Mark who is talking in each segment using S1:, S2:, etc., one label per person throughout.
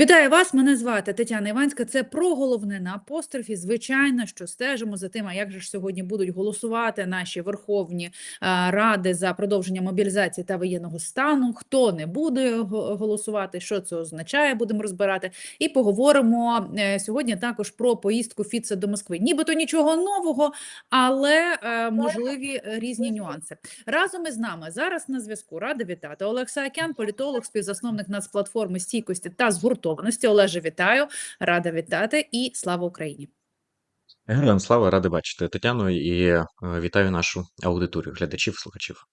S1: Вітаю вас! Мене звати Тетяна Іванська. Це про головне на апострофі. Звичайно, що стежимо за тим, а як же ж сьогодні будуть голосувати наші верховні ради за продовження мобілізації та воєнного стану. Хто не буде голосувати, що це означає, будемо розбирати. І поговоримо е, сьогодні також про поїздку Фіца до Москви. Нібито нічого нового, але е, можливі різні нюанси. Разом із нами зараз на зв'язку рада вітати Олег Саакян, політолог, співзасновник нацплатформи стійкості та згуртованості. Олеже, вітаю, рада вітати. І слава Україні.
S2: Героям слава, ради бачити Тетяну. І е, вітаю нашу аудиторію, глядачів, слухачів.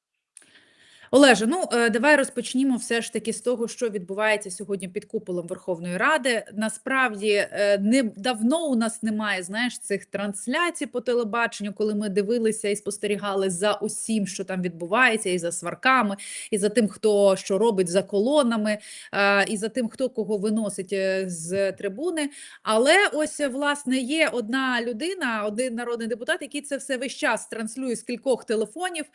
S1: Олеже, ну е, давай розпочнімо все ж таки з того, що відбувається сьогодні під куполом Верховної Ради. Насправді е, не давно у нас немає знаєш цих трансляцій по телебаченню, коли ми дивилися і спостерігали за усім, що там відбувається, і за сварками, і за тим, хто що робить за колонами, е, і за тим, хто кого виносить з трибуни. Але ось власне є одна людина, один народний депутат, який це все весь час транслює з кількох телефонів,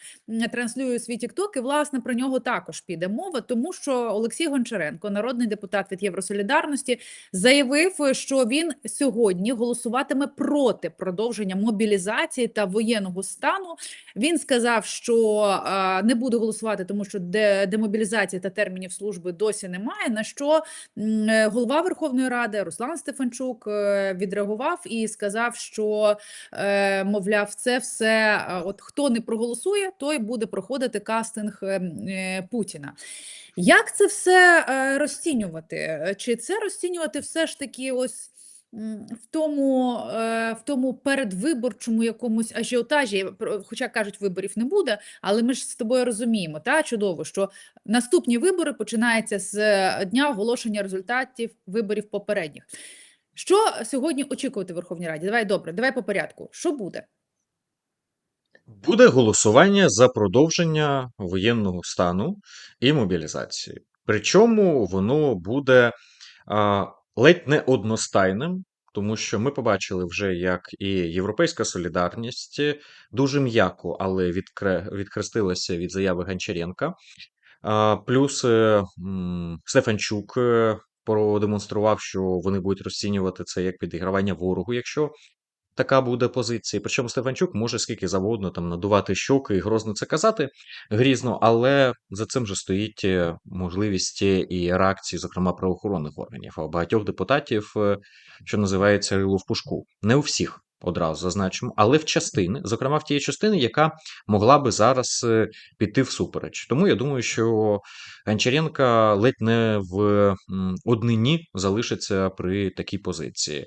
S1: транслює свій тікток, і власне про нього також піде мова, тому що Олексій Гончаренко, народний депутат від Євросолідарності, заявив, що він сьогодні голосуватиме проти продовження мобілізації та воєнного стану. Він сказав, що е, не буде голосувати, тому що де, демобілізації та термінів служби досі немає. На що е, голова Верховної Ради Руслан Стефанчук е, відреагував і сказав, що е, мовляв, це все. е, От хто не проголосує, той буде проходити кастинг е, Путіна. Як це все е, розцінювати? Е, Чи це розцінювати все ж таки ось в тому, е, в тому передвиборчому якомусь ажіотажі? Хоча кажуть, виборів не буде, але ми ж з тобою розуміємо, та чудово, що наступні вибори починаються з е, дня оголошення результатів виборів попередніх. Що сьогодні очікувати в Верховній Раді? Давай добре, давай по порядку. Що буде?
S2: Буде голосування за продовження воєнного стану і мобілізації. Причому воно буде а, ледь не одностайним, тому що ми побачили вже, як і Європейська солідарність дуже м'яко, але відкре, відхрестилася від заяви Гончаренка. А, Плюс е, м, Стефанчук е, продемонстрував, що вони будуть розцінювати це як підігравання ворогу, якщо така буде позиція. Причому Стефанчук може скільки завгодно там надувати щоки і грозно це казати грізно, але за цим же стоїть е, можливість і реакції, зокрема правоохоронних органів, а багатьох депутатів, е, що називається рило в пушку. Не у всіх. Одразу зазначимо, але в частини, зокрема в тієї частини, яка могла би зараз е, піти всупереч. Тому я думаю, що Гончаренка ледь не в однині залишиться при такій позиції.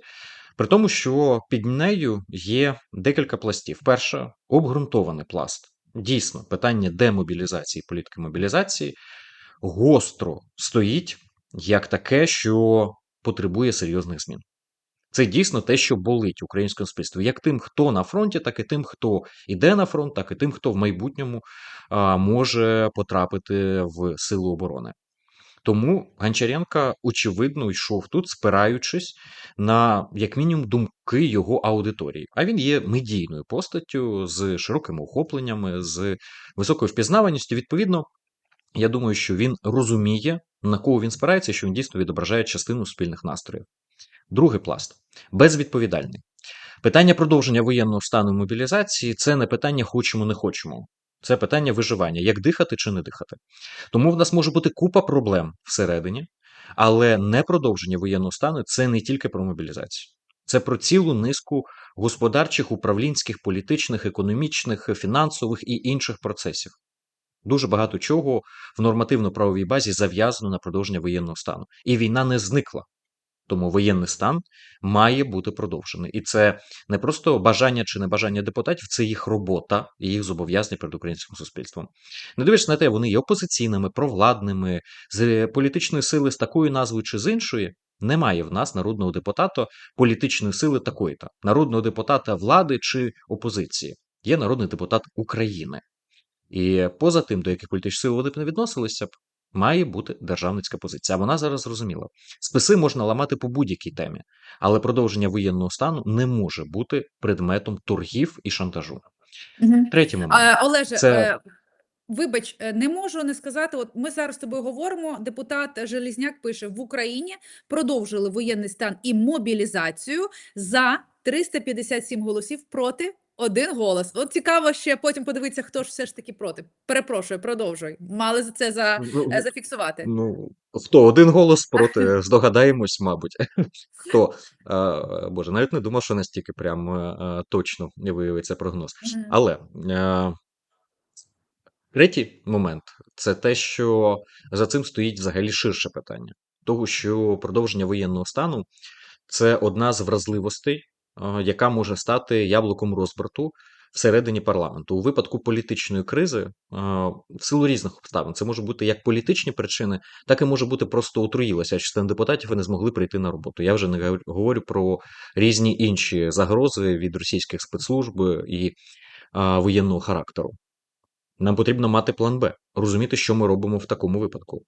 S2: При тому, що під нею є декілька пластів. Перше обґрунтований пласт. Дійсно, питання демобілізації, політики мобілізації гостро стоїть як таке, що потребує серйозних змін. Це дійсно те, що болить українському суспільству, як тим, хто на фронті, так і тим, хто йде на фронт, так і тим, хто в майбутньому а, може потрапити в силу оборони. Тому Гончаренка, очевидно, йшов тут, спираючись на, як мінімум, думки його аудиторії. А він є медійною постаттю з широкими охопленнями, з високою впізнаваністю. Відповідно, я думаю, що він розуміє, на кого він спирається, що він дійсно відображає частину спільних настроїв. Другий пласт безвідповідальний. Питання продовження воєнного стану мобілізації це не питання хочемо, не хочемо. Це питання виживання, як дихати чи не дихати. Тому в нас може бути купа проблем всередині, але не продовження воєнного стану це не тільки про мобілізацію. Це про цілу низку господарчих, управлінських, політичних, економічних, фінансових і інших процесів. Дуже багато чого в нормативно-правовій базі зав'язано на продовження воєнного стану. І війна не зникла. Тому воєнний стан має бути продовжений. І це не просто бажання чи небажання депутатів, це їх робота і їх зобов'язання перед українським суспільством. Не дивлячись на те, вони є опозиційними, провладними, з політичної сили з такою назвою чи з іншої. Немає в нас народного депутата політичної сили такої-то, народного депутата влади чи опозиції. Є народний депутат України. І поза тим, до яких політичних сил вони б не відносилися б, має бути державницька позиція. А вона зараз зрозуміла. Списи можна ламати по будь-якій темі, але продовження воєнного стану не може бути предметом торгів і шантажу.
S1: Мгм.
S2: Третій момент.
S1: А, Олеже,
S2: Це-
S1: е, Вибач, е, не можу не сказати. От ми зараз з тобою говоримо. Депутат Желізняк пише: в Україні продовжили воєнний стан і мобілізацію за 357 голосів проти один голос. От цікаво ще потім подивитися, хто ж все ж таки проти. Перепрошую, продовжуй. Мали за це за,
S2: Ну,
S1: е, зафіксувати.
S2: Ну, хто один голос проти, здогадаємось, мабуть. Хто? Е, Боже, навіть не думав, що настільки прям е, е, точно виявиться прогноз. Але е, третій момент це те, що за цим стоїть взагалі ширше питання. Того, що продовження воєнного стану це одна з вразливостей, яка може стати яблуком розбрату всередині парламенту. У випадку політичної кризи, е, в силу різних обставин, це може бути як політичні причини, так і може бути просто отруїлася частина депутатів і не змогли прийти на роботу. Я вже не говорю- про різні інші загрози від російських спецслужб і воєнного характеру. Нам потрібно мати план Б, розуміти, що ми робимо в такому випадку.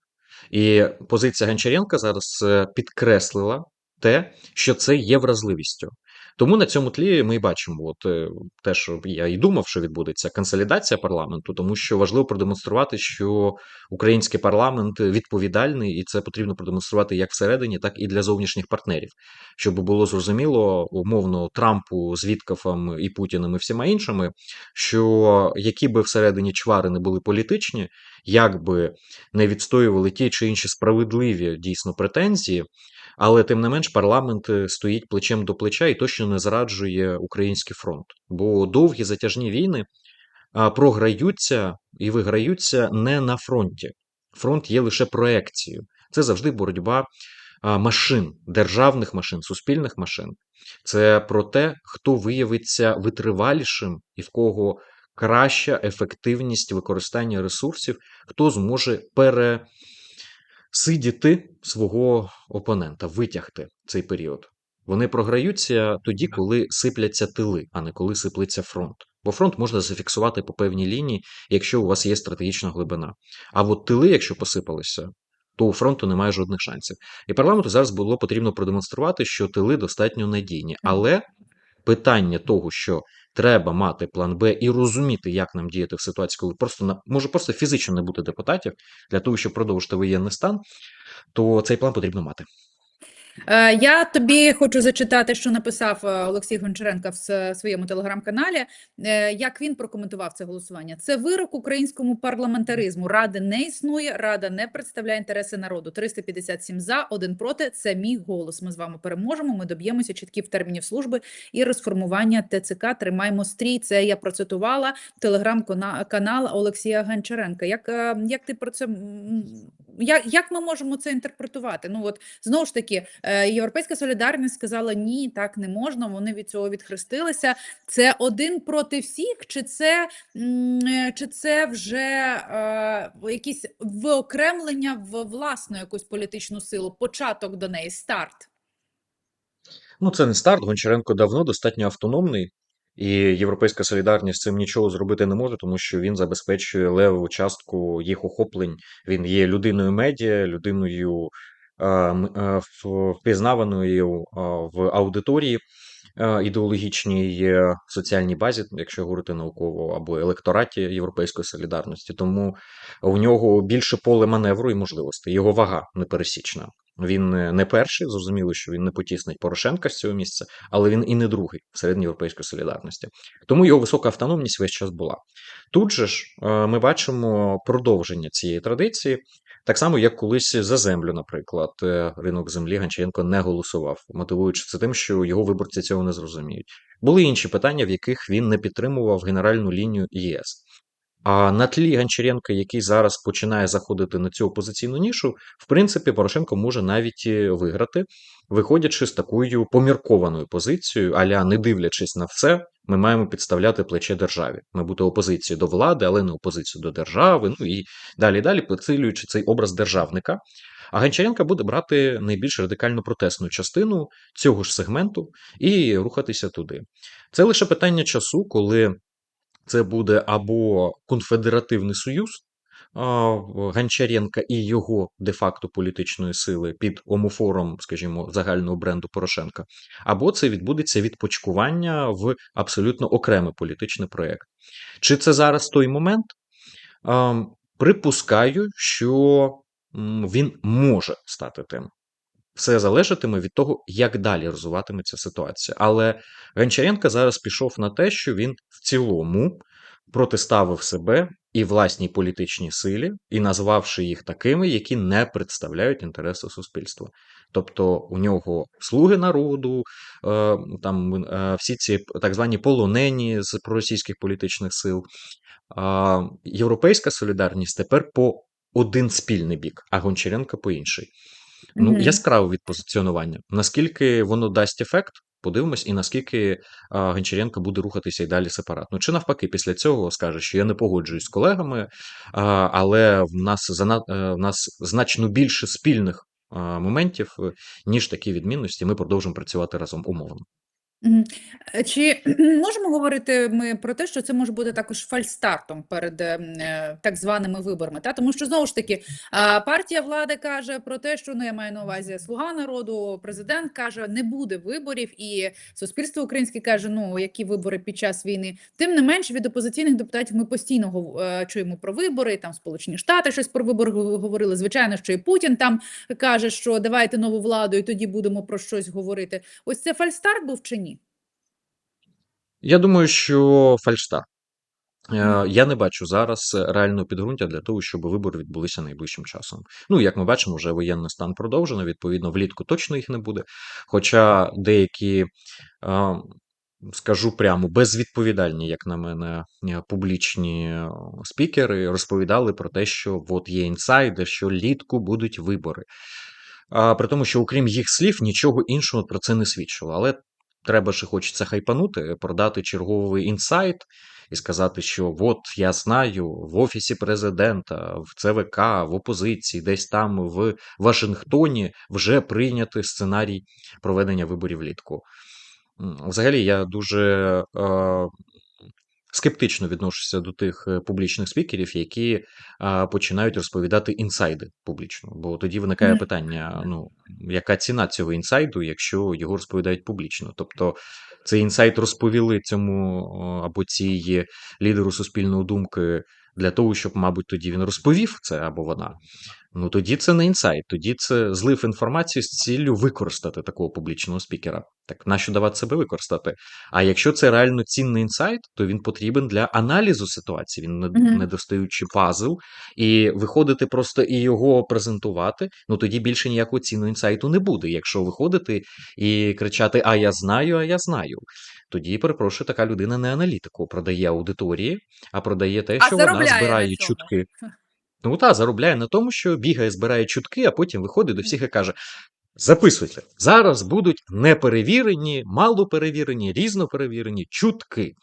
S2: І позиція Гончаренка зараз е, підкреслила те, що це є вразливістю. Тому на цьому тлі ми і бачимо, от е, те, що я і думав, що відбудеться консолідація парламенту, тому що важливо продемонструвати, що український парламент відповідальний, і це потрібно продемонструвати як всередині, так і для зовнішніх партнерів, щоб було зрозуміло умовно Трампу з Віткафом і Путіним і всіма іншими, що які би всередині чвари не були політичні, як би не відстоювали ті чи інші справедливі дійсно претензії, але тим не менш парламент е, стоїть плечем до плеча і точно не зраджує український фронт. Бо довгі затяжні війни програються і виграються не на фронті. Фронт є лише проекцією. Це завжди боротьба машин, державних машин, суспільних машин. Це про те, хто виявиться витривалішим і в кого краща ефективність використання ресурсів, хто зможе пересидіти свого опонента, витягти цей період. Вони програються тоді, коли сипляться тили, а не коли сиплеться фронт. Бо фронт можна зафіксувати по певній лінії, якщо у вас є стратегічна глибина. А от тили, якщо посипалися, то у фронту немає жодних шансів. І парламенту зараз було потрібно продемонструвати, що тили достатньо надійні. Але питання того, що треба мати план Б і розуміти, як нам діяти в ситуації, коли просто може просто фізично не бути депутатів для того, щоб продовжити воєнний стан, то цей план потрібно мати.
S1: Е, Я тобі хочу зачитати, що написав е, Олексій Гончаренко в своєму телеграм-каналі. Е, Як він прокоментував це голосування? Це вирок українському парламентаризму. Ради не існує, рада не представляє інтереси народу. 357 за, один проти. Це мій голос. Ми з вами переможемо. Ми доб'ємося чітких термінів служби і розформування ТЦК. Тримаємо стрій. Це я процитувала телеграм-канал Олексія Гончаренка. Як, як ти про це як, як ми можемо це інтерпретувати? Ну от знову ж таки, Європейська солідарність сказала ні, так не можна. Вони від цього відхрестилися. Це один проти всіх, чи це, е, чи це вже е, якісь виокремлення в власну якусь політичну силу, початок до неї, старт?
S2: Ну, це не старт. Гончаренко давно достатньо автономний, і Європейська солідарність цим нічого зробити не може, тому що він забезпечує левову частку їх охоплень. Він є людиною медіа, людиною е, е, впізнаваною в аудиторії ідеологічній соціальній базі, якщо говорити науково, або електораті Європейської солідарності. Тому у нього більше поле маневру і можливостей. Його вага непересічна. Він не перший, зрозуміло, що він не потіснить Порошенка з цього місця, але він і не другий в середньоєвропейської солідарності. Тому його висока автономність весь час була. Тут же ж ми бачимо продовження цієї традиції, так само, як колись за землю, наприклад, е, ринок землі Гончаренко не голосував, мотивуючи це тим, що його виборці цього не зрозуміють. Були інші питання, в яких він не підтримував генеральну лінію ЄС. А на тлі Гончаренка, який зараз починає заходити на цю опозиційну нішу, в принципі, Порошенко може навіть виграти, виходячи з такою поміркованою позицією, аля не дивлячись на все, ми маємо підставляти плече державі. Ми бути опозицією до влади, але не опозицією до держави. Ну і далі далі, підсилюючи цей образ державника. А Гончаренко буде брати найбільш радикально протестну частину цього ж сегменту і рухатися туди. Це лише питання часу, коли це буде або конфедеративний союз Гончаренка і його де-факто політичної сили під омофором, скажімо, загального бренду Порошенка, або це відбудеться відпочкування в абсолютно окремий політичний проєкт. Чи це зараз той момент? Припускаю, що він може стати тим. Все залежатиме від того, як далі розвиватиметься ситуація. Але Гончаренко зараз пішов на те, що він в цілому протиставив себе і власній політичній силі, і назвавши їх такими, які не представляють інтереси суспільства. Тобто у нього слуги народу, е, там е, всі ці так звані полонені з проросійських політичних сил. Європейська солідарність тепер по один спільний бік, а Гончаренко по інший. Ну,
S1: Мгм.
S2: яскраве відпозиціонування. Наскільки воно дасть ефект, подивимось, і наскільки Гончаренко буде рухатися і далі сепаратно. Чи навпаки, після цього скаже, що я не погоджуюсь з колегами, але в нас е, в нас значно більше спільних моментів, ніж такі відмінності. Ми продовжимо працювати разом умовно.
S1: Е, Чи можемо говорити ми про те, що це може бути також фальстартом перед ем, е, так званими виборами? Та? Тому що знову ж таки партія влади каже про те, що ну я маю на увазі слуга народу, президент каже, не буде виборів, і суспільство українське каже, ну які вибори під час війни. Тим не менш, від опозиційних депутатів ми постійно гов- е, чуємо про вибори. Там Сполучені Штати щось про вибори гов- говорили. Звичайно, що і Путін там каже, що давайте нову владу, і тоді будемо про щось говорити. Ось це фальстарт був чи ні?
S2: Я думаю, що фальштарт. Е, Я не бачу зараз реального підґрунтя для того, щоб вибори відбулися найближчим часом. Ну, як ми бачимо, вже воєнний стан продовжено. Відповідно, влітку точно їх не буде. Хоча деякі, е, скажу прямо, безвідповідальні, як на мене, е, публічні е, спікери розповідали про те, що от є інсайди, що літку будуть вибори. А, при тому, що окрім їх слів, нічого іншого про це не свідчило. Але треба чи хочеться хайпанути, продати черговий інсайт і сказати, що от я знаю, в офісі президента, в ЦВК, в опозиції, десь там в Вашингтоні вже прийнятий сценарій проведення виборів влітку. Взагалі, я дуже е, скептично відношуся до тих е, публічних спікерів, які а, починають розповідати інсайди публічно. Бо тоді виникає питання: ну, яка ціна цього інсайду, якщо його розповідають публічно? Тобто цей інсайт розповіли цьому або цій лідеру суспільної думки для того, щоб, мабуть, тоді він розповів це або вона. Ну тоді це не інсайт, тоді це злив інформації з ціллю використати такого публічного спікера. Так нащо давати себе використати? А якщо це реально цінний інсайт, то він потрібен для аналізу ситуації. Він не,
S1: Мгм.
S2: не достаючи пазл, і виходити просто і його презентувати. Ну тоді більше ніякого цінного інсайту не буде. Якщо виходити і кричати: А я знаю, а я знаю. Тоді, перепрошую, така людина не аналітику продає аудиторії, а продає те,
S1: А
S2: що вона збирає чутки. Ну та заробляє на тому, що бігає, збирає чутки, а потім виходить до всіх і каже: Записуйте, зараз будуть неперевірені, малоперевірені, різноперевірені чутки.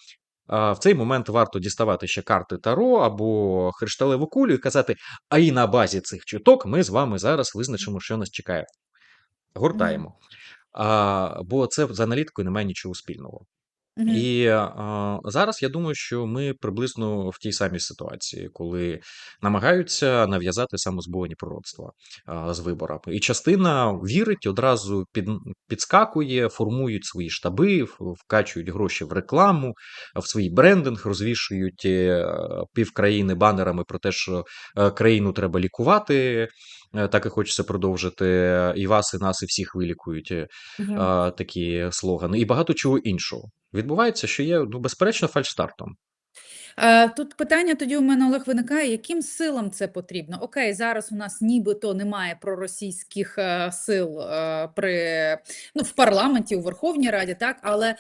S2: А в цей момент варто діставати ще карти Таро або кришталеву кулю і казати: а і на базі цих чуток ми з вами зараз визначимо, що нас чекає. Гортаємо. А, бо це з аналітикою немає нічого спільного.
S1: Мгм.
S2: І а, зараз я думаю, що ми приблизно в тій самій ситуації, коли намагаються нав'язати самозбовані пророцтва а, з виборами. І частина вірить, одразу під, підскакує, формують свої штаби, в- вкачують гроші в рекламу, в свій брендинг, розвішують е, півкраїни банерами про те, що е, країну треба лікувати. Е, Так і хочеться продовжити. І вас, і нас, і всіх вилікують. е,
S1: Мгм.
S2: а, такі слогани, і багато чого іншого. Відбувається, що є, ну, безперечно, фальшстартом.
S1: Е, Тут питання тоді у мене Олег виникає, яким силам це потрібно? Окей, зараз у нас нібито немає проросійських е, сил е, при ну, в парламенті, у Верховній Раді, так але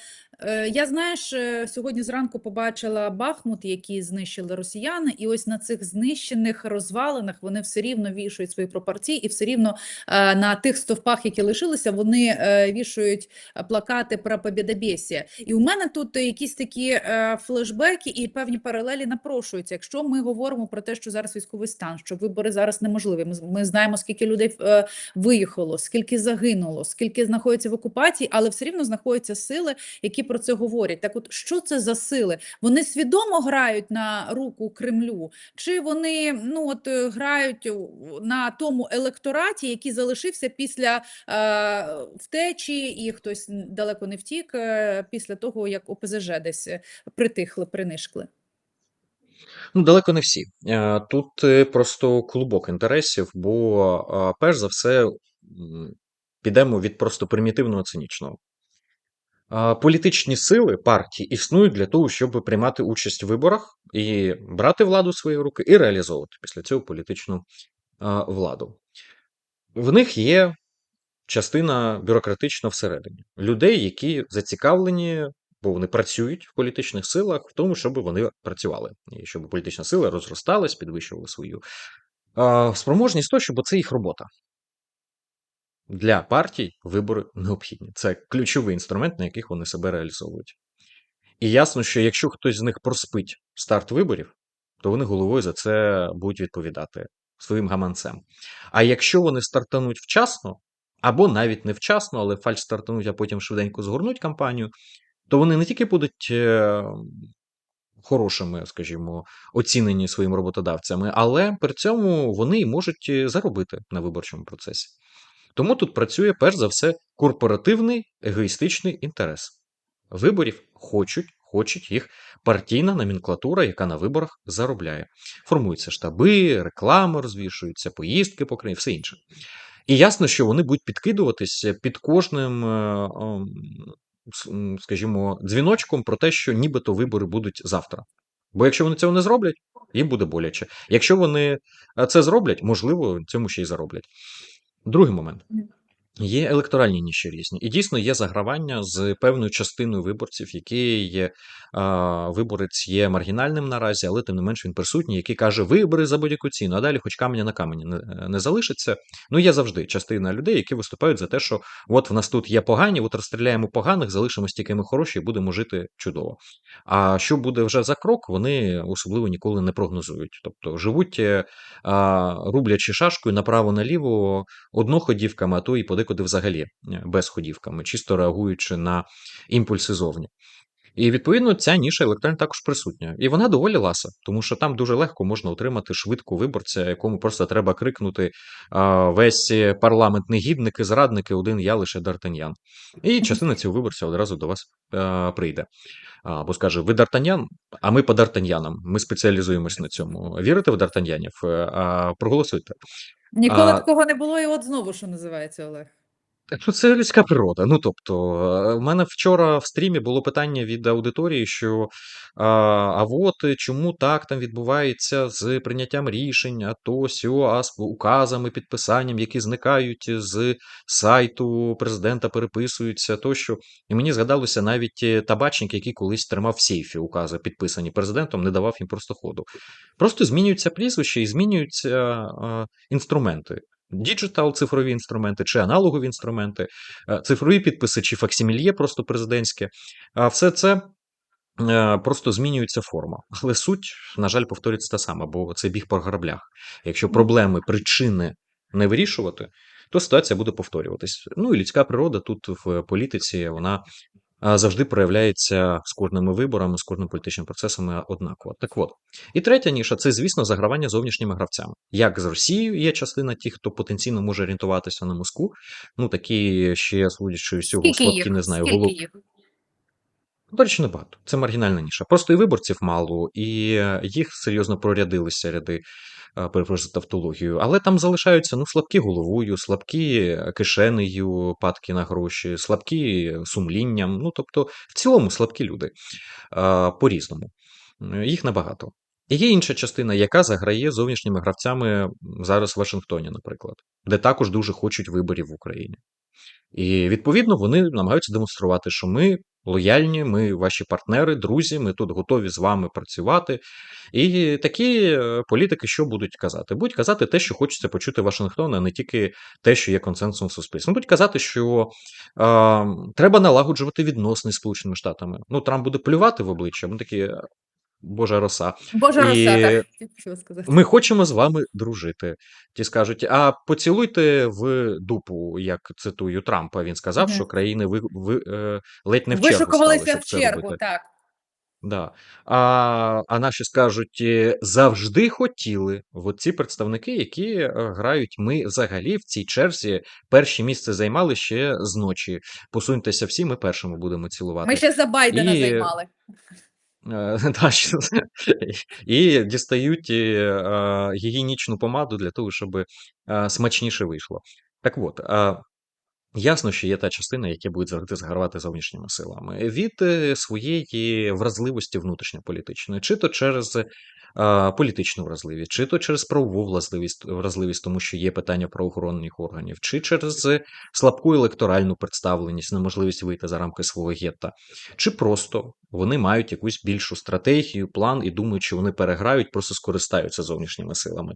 S1: я знаєш, е, сьогодні зранку побачила Бахмут, які знищили росіяни, і ось на цих знищених розвалинах вони все рівно вішають свої пропорції, і все рівно е, на тих стовпах, які лишилися, вони е, вішають е, плакати про побєдобєсія. І у мене тут е, якісь такі е, флешбеки і певні паралелі напрошуються. Якщо ми говоримо про те, що зараз військовий стан, що вибори зараз неможливі. Ми, знаємо, скільки людей е, виїхало, скільки загинуло, скільки знаходиться в окупації, але все рівно знаходяться сили, які про це говорять. Так, от що це за сили? Вони свідомо грають на руку Кремлю, чи вони ну от е, грають на тому електораті, який залишився після е, втечі, і хтось далеко не втік е, після того, як ОПЗЖ десь е, притихли, принишкли.
S2: Ну, далеко не всі. Е, Тут просто клубок інтересів, бо перш за все підемо від просто примітивного цинічного. Політичні сили партії існують для того, щоб приймати участь в виборах і брати владу в свої руки і реалізовувати після цього політичну владу. В них є частина бюрократична всередині людей, які зацікавлені, бо вони працюють в політичних силах, в тому, щоб вони працювали, і щоб політична сила розросталась, підвищувала свою спроможність, то щоб це їх робота. Для партій вибори необхідні. Це ключовий інструмент, на яких вони себе реалізовують. І ясно, що якщо хтось з них проспить старт виборів, то вони головою за це будуть відповідати своїм гаманцем. А якщо вони стартануть вчасно, або навіть не вчасно, але фальш стартануть, а потім швиденько згорнуть кампанію, то вони не тільки будуть е, хорошими, скажімо, оцінені своїми роботодавцями, але при цьому вони можуть е, заробити на виборчому процесі. Тому тут працює перш за все корпоративний егоїстичний інтерес. Виборів хочуть, хочуть їх партійна номенклатура, яка на виборах заробляє. Формуються штаби, реклами розвішуються, поїздки по країні, все інше. І ясно, що вони будуть підкидуватися під кожним, е, ем, скажімо, дзвіночком про те, що нібито вибори будуть завтра. Бо якщо вони цього не зроблять, їм буде боляче. Якщо вони е, це зроблять, можливо, цьому ще й зароблять. Другий момент. Є електоральні ніші різні, і дійсно є загравання з певною частиною виборців, який є, а, виборець є маргінальним наразі, але тим не менш він присутній, який каже: вибори за будь-яку ціну, а далі хоч каменя на камені не, не залишиться. Ну є завжди частина людей, які виступають за те, що от в нас тут є погані, от розстріляємо поганих, залишимось тільки ми хороші, і будемо жити чудово. А що буде вже за крок, вони особливо ніколи не прогнозують. Тобто живуть, е, а, рублячи шашкою направо-наліво одноходівками, а то і подекуди взагалі без ходівками, чисто реагуючи на імпульси зовні. І відповідно ця ніша електоральна також присутня. І вона доволі ласа, тому що там дуже легко можна отримати швидко виборця, якому просто треба крикнути весь парламент негідники, зрадники, один я лише Д'Артаньян. І частина цього виборця одразу до вас прийде. Або скаже: ви Д'Артаньян, а ми по Д'Артаньянам. Ми спеціалізуємось на цьому. Вірите в Д'Артаньянів? Проголосуйте.
S1: Ніколи
S2: А,
S1: такого не було, і от знову що називається Олег.
S2: Що це людська природа. Ну тобто, е, в мене вчора в стрімі було питання від аудиторії, що а, а от е, чому так там відбувається з прийняттям рішень, а то сьо, а з указами, підписанням, які зникають з сайту президента, переписуються тощо. І мені згадалося навіть е, табачник, який колись тримав в сейфі укази, підписані президентом, не давав їм просто ходу. Просто змінюються прізвища і змінюються інструменти. Діджитал, цифрові інструменти чи аналогові інструменти, е, цифрові підписи чи факсимільє просто президентське. А все це е, просто змінюється форма. Але суть, на жаль, повторюється та сама, бо це біг по граблях. Якщо проблеми, причини не вирішувати, то ситуація буде повторюватись. Ну і людська природа тут в політиці вона завжди проявляється з кожними виборами, з кожним політичним процесами однаково. Так от. І третя ніша це, звісно, загравання зовнішніми гравцями. Як з Росією є частина тих, хто потенційно може орієнтуватися на Москву. Ну такі ще судячи з цього слабкі, не знаю,
S1: Скільки
S2: До речі, небагато. Це маргінальна ніша. Просто і виборців мало, і е, їх серйозно прорядилися ряди, перепрошую за тавтологію. Але там залишаються ну, слабкі головою, слабкі е, кишенею, падки на гроші, слабкі сумлінням. Ну, тобто, в цілому слабкі люди е, по-різному. Е, Їх небагато. І є інша частина, яка заграє зовнішніми гравцями зараз в Вашингтоні, наприклад, де також дуже хочуть виборів в Україні. І відповідно вони намагаються демонструвати, що ми лояльні, ми ваші партнери, друзі, ми тут готові з вами працювати. І такі е, політики що будуть казати? Будуть казати те, що хочеться почути Вашингтон, а не тільки те, що є консенсусом в суспільстві. Будуть казати, що е, треба налагоджувати відносини з Сполученими Штатами. Ну, Трамп буде плювати в обличчя, ми такі. Божа роса.
S1: Божа
S2: І
S1: роса, так сказати.
S2: ми хочемо з вами дружити. Ті скажуть, а поцілуйте в дупу, як цитую Трампа. Він сказав,
S1: Мгм.
S2: що країни ви, ви, е, ледь не в чергу стали,
S1: Вишукувалися
S2: щоб
S1: в
S2: це
S1: чергу,
S2: робити.
S1: так.
S2: Да. А, а наші скажуть, е, завжди хотіли. От ці представники, які е, грають, ми взагалі в цій черзі перші місце займали ще з ночі. Посуньтеся всі, ми першими будемо цілувати.
S1: Ми ще за Байдена
S2: І
S1: займали.
S2: Е, да, що- І дістають е, е, гігієнічну помаду для того, щоб смачніше вийшло. Так от, Ясно, що є та частина, яка буде завжди згравати зовнішніми силами від е, своєї вразливості внутрішньополітичної, чи то через е, політичну вразливість, чи то через правову вразливість, вразливість, тому що є питання правоохоронних органів, чи через е, слабку електоральну представленість, неможливість вийти за рамки свого гетта, чи просто вони мають якусь більшу стратегію, план і думають, що вони переграють, просто скористаються зовнішніми силами.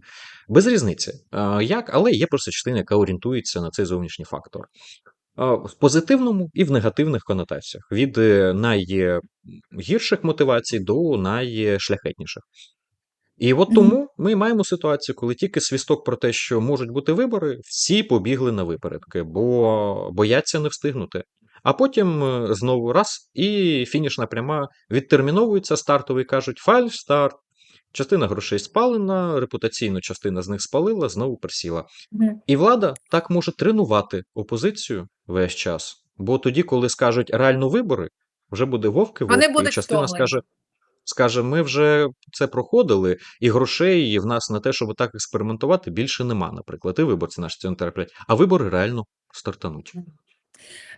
S2: Без різниці, е, як, але є просто частина, яка орієнтується на цей зовнішній фактор. В позитивному і в негативних конотаціях від е, найгірших мотивацій до найшляхетніших. І от тому ми маємо ситуацію, коли тільки свісток про те, що можуть бути вибори, всі побігли на випередки, бо бояться не встигнути. А потім е, знову раз, і фінішна пряма відтерміновується стартовий, кажуть, фальш старт. Частина грошей спалена, репутаційно частина з них спалила, знову присіла. І влада так може тренувати опозицію весь час. Бо тоді, коли скажуть реально вибори, вже буде вовки
S1: Вони
S2: вовки, і частина
S1: втомлені.
S2: скаже: скаже: ми вже це проходили, і грошей в нас на те, щоб так експериментувати, більше нема, наприклад. І виборці наші цього не терплять. А вибори реально стартануть.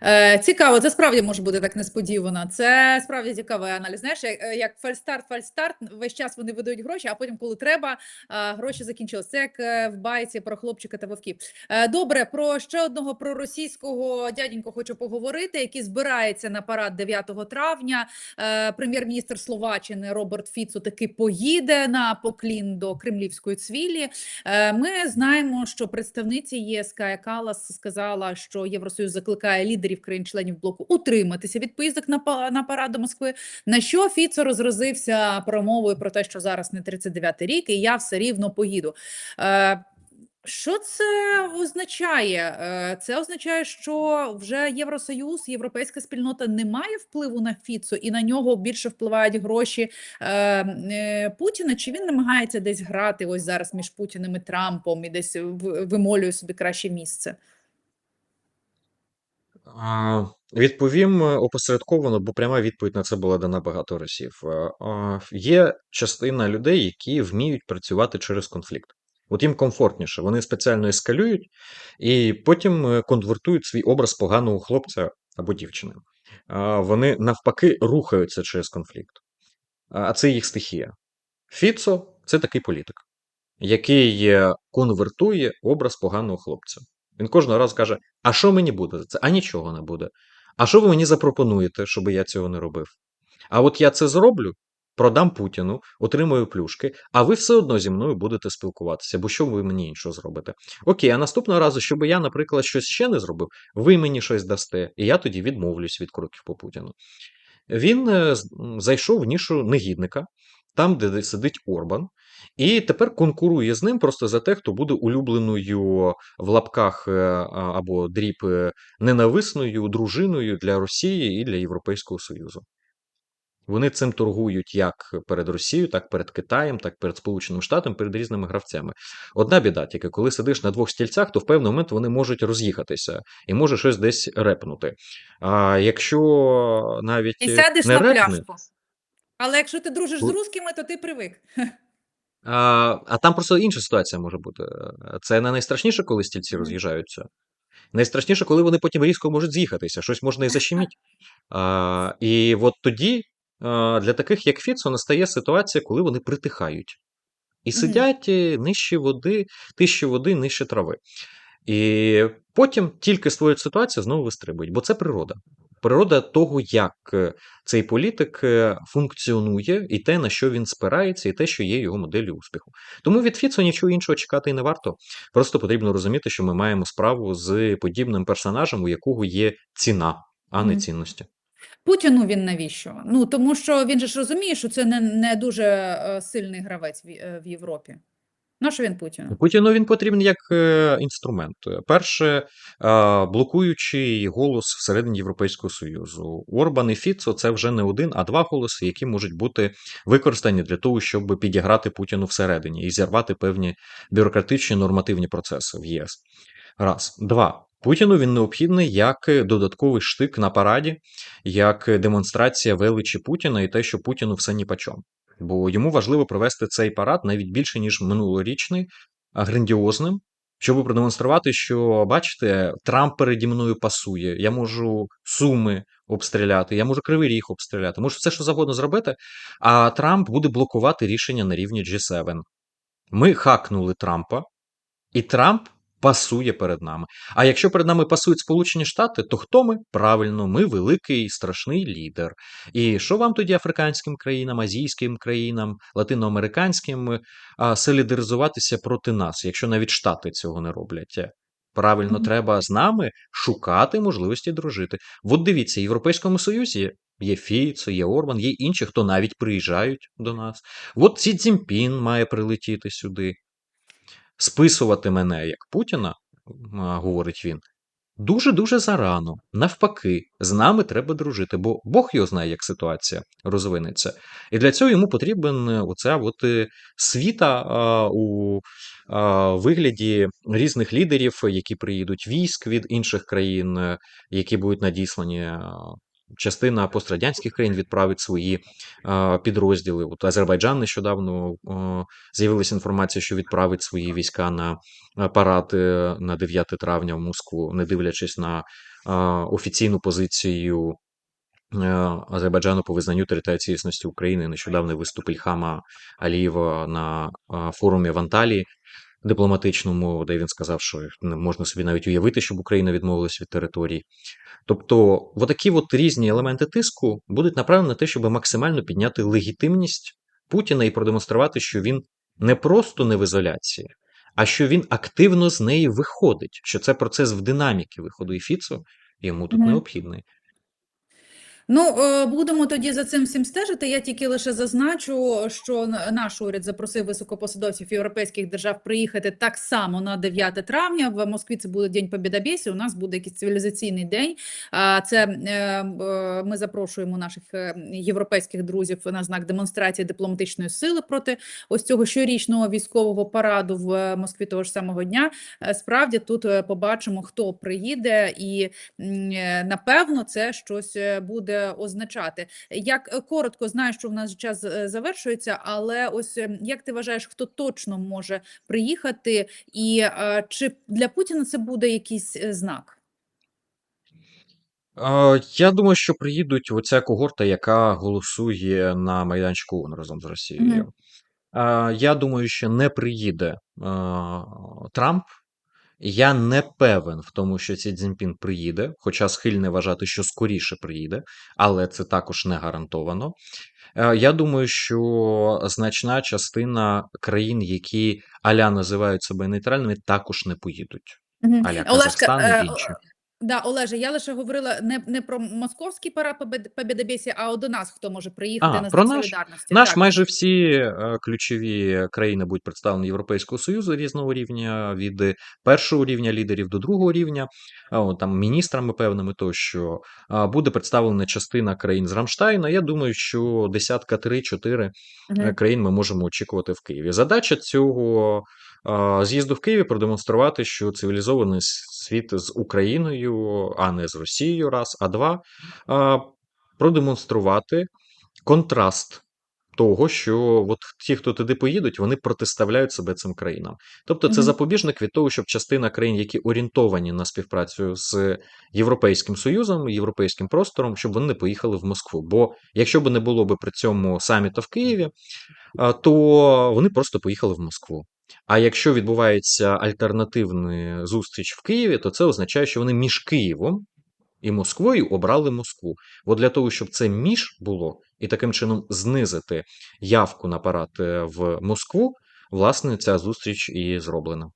S1: Е, цікаво, це справді може бути так несподівано. Це справді цікавий аналіз. Знаєш, як, е, як фальстарт, фальстарт, весь час вони видають гроші, а потім, коли треба, гроші закінчились. Це як е, в байці про хлопчика та вовків. Е, добре, про ще одного проросійського дяденьку хочу поговорити, який збирається на парад 9 травня. Е, прем'єр-міністр Словаччини Роберт Фіцо таки поїде на поклін до кремлівської цвілі. Е, Ми знаємо, що представниці ЄС Калас сказала, що Євросоюз закликає лідерів країн-членів блоку утриматися від поїздок на на парад Москви. На що Фіцо розразився промовою про те, що зараз не 39-й рік, і я все рівно поїду. Е, Що це означає? Е, Це означає, що вже Євросоюз, європейська спільнота не має впливу на Фіцо, і на нього більше впливають гроші е, е, Путіна. Чи він намагається десь грати ось зараз між Путіним і Трампом і десь вимолює собі краще місце?
S2: Відповім е, опосередковано, бо пряма відповідь на це була дана багато разів. Е, Є частина людей, які вміють працювати через конфлікт. От їм комфортніше, вони спеціально ескалюють і потім е, конвертують свій образ поганого хлопця або дівчини. Вони навпаки рухаються через конфлікт. А це їх стихія. Фіцо це такий політик, який конвертує образ поганого хлопця. Він кожного разу каже: А що мені буде за це? А нічого не буде. А що ви мені запропонуєте, щоб я цього не робив? А от я це зроблю, продам Путіну, отримую плюшки, а ви все одно зі мною будете спілкуватися, бо що ви мені іншого зробите? Окей, а наступного разу, щоб я, наприклад, щось ще не зробив, ви мені щось дасте, і я тоді відмовлюсь від кроків по Путіну. Він е, зайшов в нішу негідника, там, де сидить Орбан, і тепер конкурує з ним просто за те, хто буде улюбленою в лапках е, або дріб е, ненависною дружиною для Росії і для Європейського Союзу. Вони цим торгують як перед Росією, так перед Китаєм, так перед Сполученими Штатами, перед різними гравцями. Одна біда, тільки коли сидиш на двох стільцях, то в певний момент вони можуть роз'їхатися і може щось десь репнути. А якщо навіть
S1: І сядеш
S2: не
S1: на
S2: репне,
S1: пляшку. Але якщо ти дружиш з русскими, то ти привик.
S2: а, а там просто інша ситуація може бути. Це не найстрашніше, коли стільці роз'їжджаються. Найстрашніше, коли вони потім різко можуть з'їхатися, щось можна і защеміть. А, і от тоді а, для таких, як Фіцо, настає ситуація, коли вони притихають. І сидять е, нижче води, тижче води, нижче трави. І потім тільки створюють ситуацію, знову вистрибують, бо це природа. Природа того, як е, цей політик е, функціонує, і те, на що він спирається, і те, що є його моделлю успіху. Тому від Фіцо нічого іншого чекати і не варто. Просто потрібно розуміти, що ми маємо справу з подібним персонажем, у якого є ціна, а не цінності.
S1: Путіну він навіщо? Ну тому що він же ж розуміє, що це не, не дуже е, сильний гравець в, в Європі. Що він Путіну?
S2: Путіну він потрібен як е, інструмент. Перше, е, блокуючий голос всередині Європейського Союзу. Орбан і Фіцо це вже не один, а два голоси, які можуть бути використані для того, щоб підіграти Путіну всередині і зірвати певні бюрократичні нормативні процеси в ЄС. Раз. Два. Путіну він необхідний як додатковий штик на параді, як демонстрація величі Путіна і те, що Путіну все ніпочом. Бо йому важливо провести цей парад навіть більше, ніж минулорічний, грандіозним, щоб продемонструвати, що бачите, Трамп переді мною пасує. Я можу Суми обстріляти, я можу Кривий Ріг обстріляти, можу все, що завгодно зробити. А Трамп буде блокувати рішення на рівні G7. Ми хакнули Трампа, і Трамп пасує перед нами. А якщо перед нами пасують Сполучені Штати, то хто ми? Правильно, ми великий страшний лідер. І що вам тоді африканським країнам, азійським країнам, латиноамериканським а, солідаризуватися проти нас, якщо навіть Штати цього не роблять? Правильно,
S1: Мгм.
S2: треба з нами шукати можливості дружити. От дивіться, в Європейському Союзі є Фіцо, є Орбан, є інші, хто навіть приїжджають до нас. От Сі Цзіньпін має прилетіти сюди. Списувати мене як Путіна, говорить він, дуже-дуже зарано. Навпаки, з нами треба дружити, бо Бог його знає, як ситуація розвинеться. І для цього йому потрібен е, оця от е, світа у вигляді різних лідерів, які приїдуть військ від інших країн, е, які будуть надіслані. Частина пострадянських країн відправить свої а, підрозділи. От Азербайджан нещодавно а, з'явилася інформація, що відправить свої війська на парад е, на 9 травня в Москву, не дивлячись на офіційну позицію е, Азербайджану по визнанню територіальної цілісності України. Нещодавний виступ Ільхама Алієва на форумі в Анталії дипломатичному, де він сказав, що не можна собі навіть уявити, щоб Україна відмовилась від територій. Тобто, отакі от різні елементи тиску будуть направлені на те, щоб максимально підняти легітимність Путіна і продемонструвати, що він не просто не в ізоляції, а що він активно з неї виходить, що це процес в динаміки виходу і Фіцо йому тут
S1: Мгм.
S2: необхідний.
S1: Ну, е, будемо тоді за цим всім стежити. Я тільки лише зазначу, що наш уряд запросив високопосадовців європейських держав приїхати так само на 9 травня. В Москві це буде День Побєдобєсі, У нас буде якийсь цивілізаційний день. А Це е, е, ми запрошуємо наших європейських друзів на знак демонстрації дипломатичної сили проти ось цього щорічного військового параду в Москві того ж самого дня. Справді тут побачимо, хто приїде, і напевно це щось буде означати. Як е, коротко знаю, що в нас час е, завершується, але ось е, як ти вважаєш, хто точно може приїхати, і е, чи для Путіна це буде якийсь е, знак?
S2: Е, Я думаю, що приїдуть оця когорта, яка голосує на майданчику ООН разом з Росією.
S1: Мгм.
S2: Е, Я думаю, що не приїде е, Трамп. Я не певен в тому, що Сі Цзіньпін приїде, хоча схильне вважати, що скоріше приїде, але це також не гарантовано. Е, Я думаю, що значна частина країн, які аля називають себе нейтральними, також не поїдуть.
S1: Мгм.
S2: Аля Казахстан
S1: е,
S2: і інші.
S1: Да, Олеже, я лише говорила не, не про московський парад Побєд- а до нас хто може приїхати
S2: А,
S1: на
S2: про наш?
S1: солідарності.
S2: Наш
S1: Так.
S2: майже всі е, ключові країни будуть представлені Європейського Союзу різного рівня, від першого рівня лідерів до другого рівня, а, там міністрами певними тощо. Буде представлена частина країн з Рамштайна. Я думаю, що десятка три-чотири е,
S1: Мгм.
S2: країн ми можемо очікувати в Києві. Задача цього з'їзду в Києві продемонструвати, що цивілізований світ з Україною, а не з Росією, раз, а два, а, продемонструвати контраст. Того, що от ті, хто туди поїдуть, вони протиставляють себе цим країнам. Тобто, це
S1: Мгм.
S2: запобіжник від того, щоб частина країн, які орієнтовані на співпрацю з Європейським Союзом, європейським простором, щоб вони не поїхали в Москву. Бо якщо б не було б при цьому саміта в Києві, то вони просто поїхали в Москву. А якщо відбувається альтернативна зустріч в Києві, то це означає, що вони між Києвом і Москвою обрали Москву. От для того, щоб це між було, і таким чином знизити явку на парад е, в Москву, власне, ця зустріч і зроблена.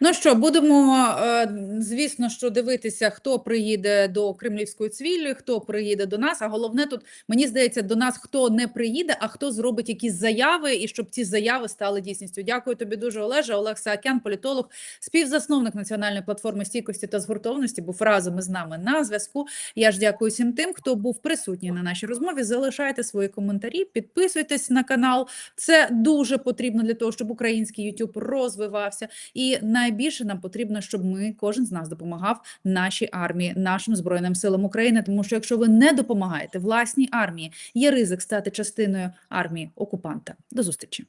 S1: Ну що, будемо, е, звісно, що дивитися, хто приїде до Кремлівської цвілі, хто приїде до нас. А головне тут, мені здається, до нас хто не приїде, а хто зробить якісь заяви, і щоб ці заяви стали дійсністю. Дякую тобі дуже, Олеже. Олег Саакян, політолог, співзасновник національної платформи стійкості та згуртовності, був разом із нами на зв'язку. Я ж дякую всім тим, хто був присутній на нашій розмові. Залишайте свої коментарі, підписуйтесь на канал. Це дуже потрібно для того, щоб український YouTube розвивався. І найбільше нам потрібно, щоб ми, кожен з нас, допомагав нашій армії, нашим збройним силам України. Тому що якщо ви не допомагаєте власній армії, є ризик стати частиною армії окупанта. До зустрічі.